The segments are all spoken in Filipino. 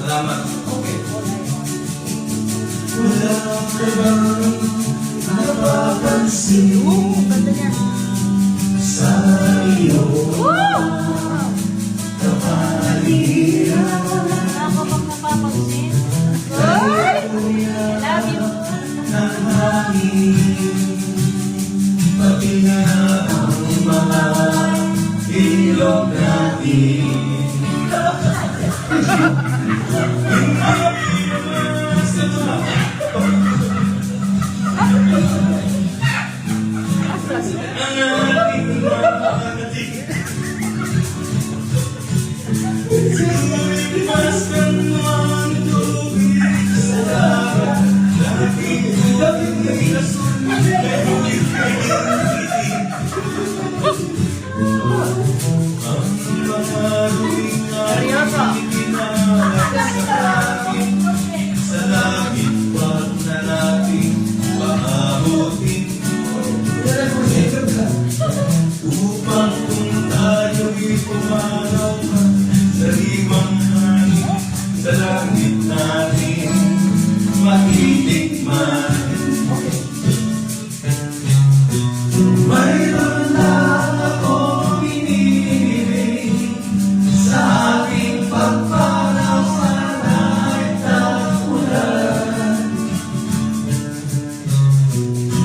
Salamat. Okay. Wala ka bang napapansin sa iyong kapaligiran? Ako bang napapansin? I love you. ng hangin Pati na ang mga ilog natin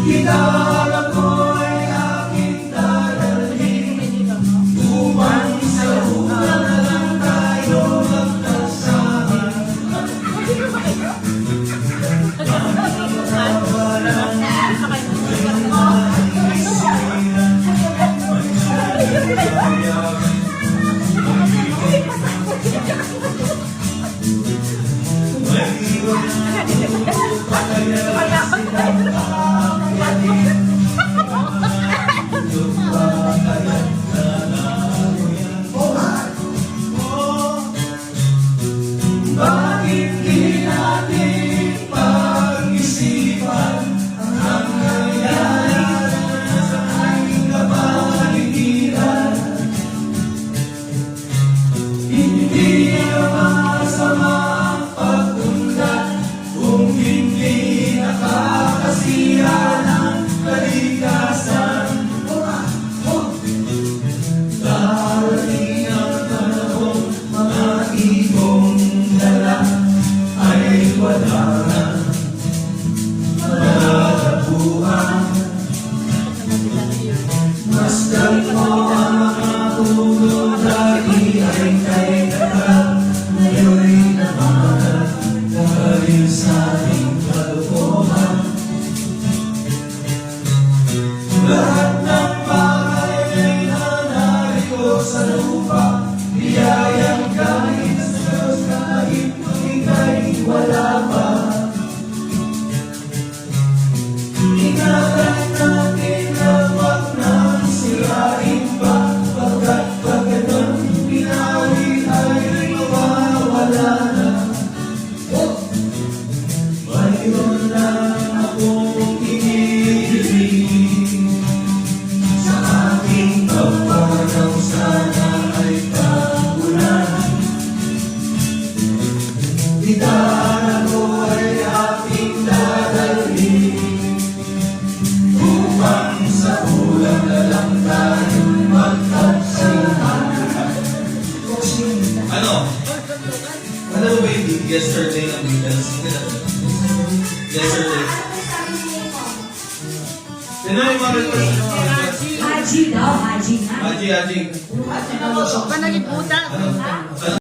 Ida wala na. Malalabuhan, masdan mo ang mga puno dati ay kay tagal. Ngayon'y naman dahil sa ating kalokohan. Lahat ng bagay ay nanarito sa lupa Biyayang kahit sa Diyos kahit Ano? Ano ba yung yesterday ng Beatles? Yesterday. Sino yung mga request? Haji daw, Haji. Haji, Haji. Ka naliputan. Ano?